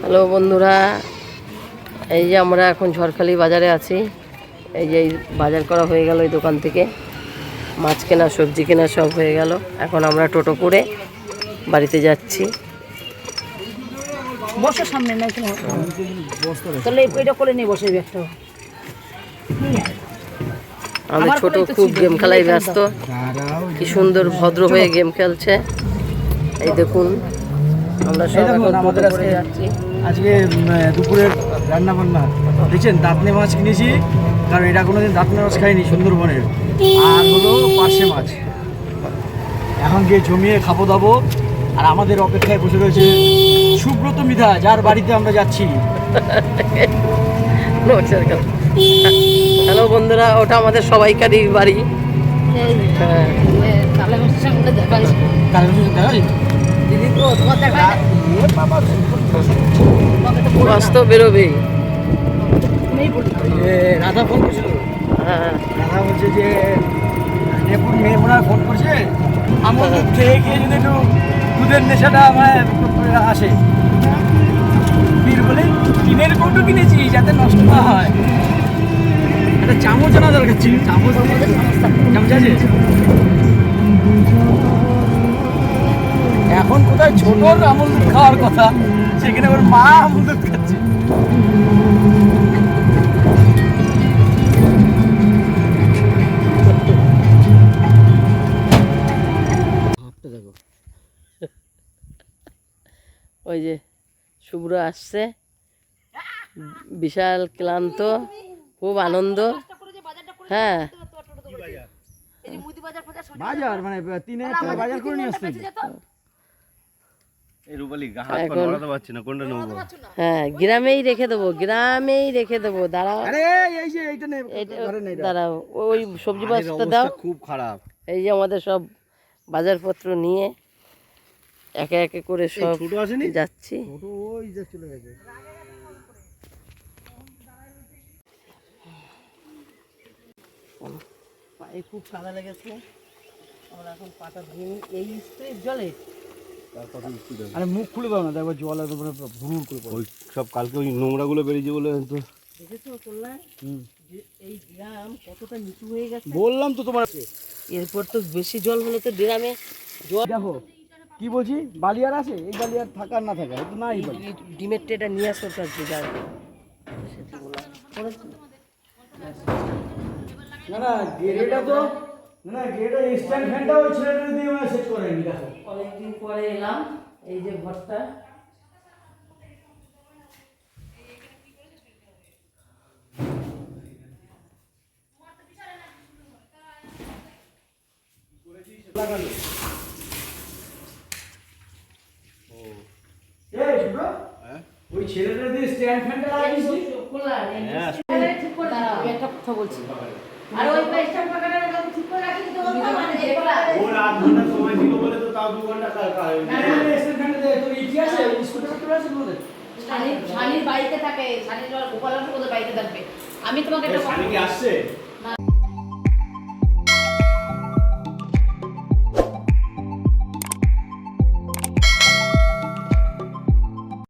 Hello বন্ধুরা এই যে আমরা এখন ঝড়খালি বাজারে আছি। এই যে বাজার করা হয়ে গেল এই দোকান থেকে। মাছ কেনা সবজি কেনা সব হয়ে গেল। এখন আমরা টোটো করে বাড়িতে যাচ্ছি। বসো সামনে নাই তাহলে এটা করে নিয়ে বসে ব্যাগটা আমাদের ছোট খুব গেম খেলায় ব্যস্ত। কি সুন্দর ভদ্র হয়ে গেম খেলছে। এই দেখুন। আমরা সব এখন আমাদের আজকে- আজকে দুপুরের রান্না বান্না দেখছেন দাঁতনে মাছ কিনেছি কারণ এটা কোনোদিন দাঁতনে মাছ খাইনি সুন্দরবনের। আর হলো পার্শে মাছ। এখন গিয়ে জমিয়ে খাব দাবো। আর আমাদের অপেক্ষায় বসে রয়েছে সুব্রত মিধা যার বাড়িতে আমরা যাচ্ছি। হ্যালো বন্ধুরা ওটা আমাদের সবাইকারই বাড়ি। হ্যাঁ। তাহলে আমার সামনে দেখা কালকে শুধু দেখা যায়? দিদি তো তোমার দেখা এ বাবা, বাস তো বেরোবেই নেই বলি। এ, রাধা ফোন করছিল? হ্যাঁ। রাধা বলছে যে নেপুর মেয়ে মনে ফোন করছে। আমার দুধ খেয়ে যদি একটু দুধের নেশাটা মানে আসে। বীর বলে টিনের কৌটো কিনেছি যাতে নষ্ট না হয়। একটা চামচ আনা দরকার ছিল। চামচ চামচ আছে? ছোটর আমল খাওয়ার কথা সেখানে ওর মা আমল দুধ খাচ্ছে। ওই যে শুভ্র আসছে। বিশাল ক্লান্ত খুব আনন্দ। হ্যাঁ। বাজার মানে তিন বাজার করে নিয়ে আসতে এই রূপালি হাত পা এখন- নড়াতে পারছি না কোনটা নেব হ্যাঁ গ্রামেই রেখে দেবো গ্রামেই রেখে দেবো দাঁড়াও। দাঁড়াও ওই সবজি বাস্তা দাও। খুব খারাপ। এই যে আমাদের সব বাজারপত্র নিয়ে একে একে করে সব যাচ্ছি। ছোট ওই যে চলে গেছে। পায়ে খুব কাদা লেগেছে। আমরা এখন পাটা ধুয়ে এই স্প্রে জলে। আরে মুখ খুলে দাও না দেখো জল একদম ভুরুর করে ওই সব কালকে ওই নোংরা গুলো বেরিয়েছে বলে তো দেখেছ কল্যাণ? হুম। যে এই গ্রাম কতটা নিচু হয়ে গেছে। বললাম তো তোমার এরপর তো বেশি জল হলে তো গ্রামে জল দেখো কি বলছি? বালিয়ার আছে? এই বালিয়ার থাকার না থাকা এই তো নাই বালি ডিমের টেটা নিয়ে আসো তার দিদার না না গেরেটা তো না না গেরেটা স্ট্যান্ড ফ্যানটা ওই ছেলেটা দিয়ে মানে সেট অনেকদিন পরে এলাম এই যে ঘরটা এই শুনো ওই ছেলেটা দিয়ে স্ট্যান্ড ফ্যানটা লাগিয়েছি খোলা হ্যাঁ। ঠিক করে কথা বলছি। আর ওই পাইস্টার পাকাটা ঠিক করে রাখি তো মানে যে খোলা ওর আধ দু ঘণ্টা না না স্ট্যান্ড ফ্যানটা দে তোর স্কুটার বলে শানির শানির বাড়িতে থাকে শানির গোপাল ওদের বাইকে থাকবে। আমি তোমাকে একটা শানি কি আসছে?